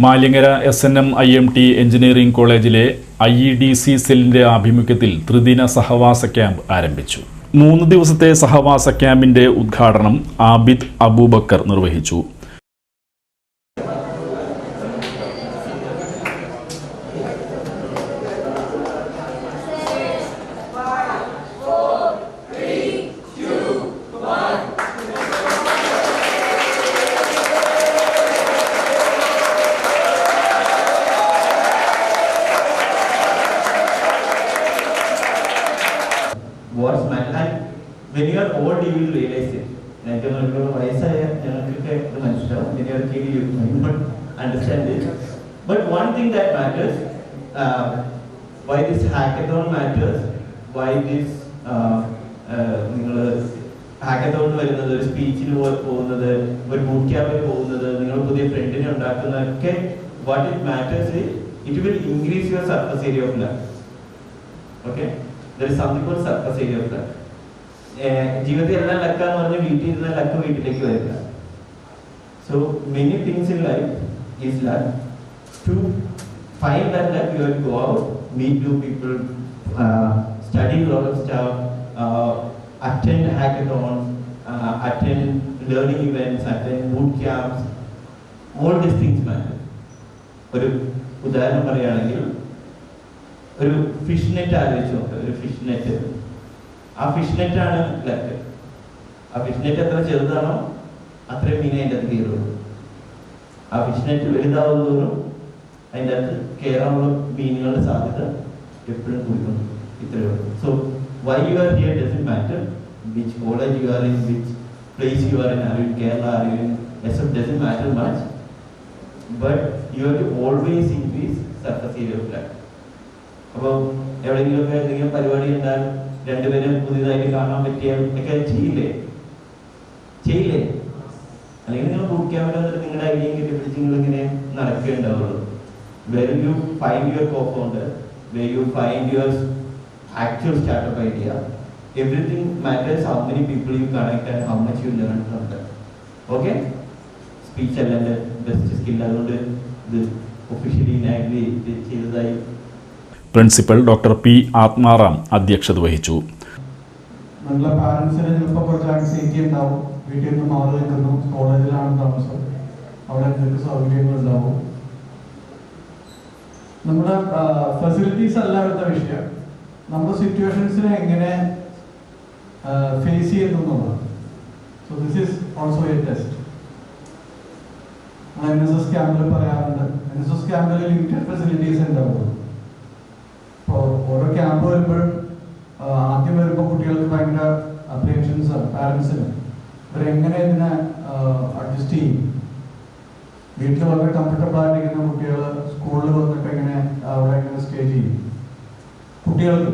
Maliankara S N M I M T engineering കോളേജിലെ I E D C സെല്ലിന്റെ ആഭിമുഖ്യത്തിൽ ത്രിദിന സഹവാസ ക്യാമ്പ് ആരംഭിച്ചു. മൂന്ന് ദിവസത്തെ സഹവാസ ക്യാമ്പിന്റെ ഉദ്ഘാടനം ആബിദ് അബൂബക്കർ നിർവഹിച്ചു. when you are old you will realize it എനിക്ക് തോന്നുന്നു വയസ്സായ ഞങ്ങൾക്കൊക്കെ ഇത് മനസ്സിലാവും when you are kid you might not understand it but one thing that matters uh, why this hackathon matters why this നിങ്ങൾ ഹാക്കത്തോൺ വരുന്നത് ഒരു സ്പീച്ചിന് പോകുന്നത് ഒരു ബൂട്ട് ക്യാമ്പിന് പോകുന്നത് നിങ്ങൾ പുതിയ ഫ്രണ്ടിനെ ഉണ്ടാക്കുന്നതൊക്കെ what it matters it will increase your surface area of life okay there is something call surface area of luck ജീവിതത്തിൽ എല്ലാം ലക്കാന്ന് പറഞ്ഞ് വീട്ടിൽ ഇരുന്ന ലക്ക് വീട്ടിലേക്ക് വരില്ല so many things in life is luck to find that luck you go out meet to people study lot of stuff attend hackathon attend learning events attend boot camps all these things matter ഒരു ഉദാഹരണം പറയുകയാണെങ്കിൽ ഒരു fish net ആലോചിച്ച് നോക്കുക ഒരു fish net ആ fish net ആണ് luck ആ ഫിഷ് നെറ്റ് എത്ര ചെറുതാണോ അത്രയും മീനെ അതിന്റെ അകത്ത് കയറുള്ളൂ. ആ ഫിഷ് നെറ്റ് വലുതാവുന്നതോറും അതിന്റെ അകത്ത് കയറാനുള്ള മീനുകളുടെ സാധ്യത എപ്പോഴും കൂടിക്കൊണ്ട് ഇത്രയേ ഉള്ളൂ. So why you are here doesn't matter which college you are in which place you are in in Kerala in S F doesn't matter much but you are always increase surface area of luck അപ്പോൾ എവിടെയെങ്കിലുമൊക്കെ എന്തെങ്കിലും പരിപാടി ഉണ്ടാൽ രണ്ടുപേരും പുതിയതായിട്ട് കാണാൻ പറ്റിയ ഒക്കെ ചെയ്യില്ലേ? ചെയ്യില്ലേ? അല്ലെങ്കിൽ നിങ്ങൾ ബുക്ക് ക്യാമറ നിങ്ങളുടെ നിങ്ങളുടെ കിട്ടി പിടിച്ച് നിങ്ങൾ ഇങ്ങനെ നടക്കുകയുണ്ടാവുള്ളൂ where you find your cofound where you find your actual startup idea everything matters how many people you connect and how much you learn the okay speech അല്ല ബെസ്റ്റ് സ്കിൽ അതുകൊണ്ട് ഇത് officially ഞാൻ ചെയ്തതായി പ്രിൻസിപ്പൽ ഡോക്ടർ പി ആത്മാറാം അധ്യക്ഷത വഹിച്ചു. നല്ല പാരൻസിന് ചിലപ്പോൾ കുറച്ച് ആൻസൈറ്റി ഉണ്ടാവും. വീട്ടിൽ നിന്ന് മാറി നിൽക്കുന്നു. കോളേജിലാണ് താമസം. അവിടെ എന്തൊക്കെ സൗകര്യങ്ങൾ ഉണ്ടാവും നമ്മുടെ ഫെസിലിറ്റീസ് അല്ല ഇവിടുത്തെ വിഷയം. നമ്മുടെ സിറ്റുവേഷൻസിനെ എങ്ങനെ ഫേസ് ചെയ്യുന്നു എന്നുള്ളത് so this is also a test N S S ക്യാമ്പിൽ പറയാറുണ്ട്. എൻ എസ് എസ് ക്യാമ്പിൽ ലിമിറ്റഡ് ഫെസിലിറ്റീസ് ഉണ്ടാവുള്ളൂ. ഓരോ ക്യാമ്പ് വരുമ്പോഴും ആദ്യം വരുമ്പോൾ കുട്ടികൾക്ക് ഭയങ്കര അപ്രിയൻഷൻസ് പാരൻസിന് ഇവരെങ്ങനെ ഇതിനെ അഡ്ജസ്റ്റ് ചെയ്യും? വീട്ടിൽ വളരെ കംഫർട്ടബിൾ ആയിട്ടിരിക്കുന്ന കുട്ടികൾ സ്കൂളിൽ വന്നിട്ട് എങ്ങനെ അവിടെ എങ്ങനെ സ്റ്റേ ചെയ്യും? കുട്ടികൾക്ക്.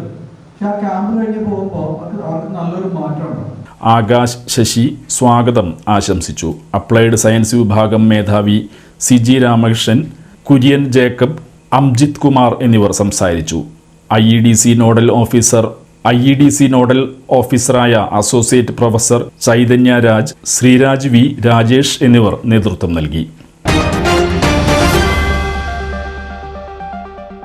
പക്ഷെ ആ ക്യാമ്പ് കഴിഞ്ഞ് പോകുമ്പോൾ അവർക്ക് നല്ലൊരു മാറ്റമുണ്ട്. ആകാശ് ശശി സ്വാഗതം ആശംസിച്ചു. അപ്ലൈഡ് സയൻസ് വിഭാഗം മേധാവി സി ജി രാമകൃഷ്ണൻ കുര്യൻ ജേക്കബ് അംജിത് കുമാർ എന്നിവർ സംസാരിച്ചു. I E D C nodal officer I E D C nodal ഓഫീസറായ associate professor Chaitanya Raj Sreeraj V Rajesh എന്നിവർ നേതൃത്വം നൽകി.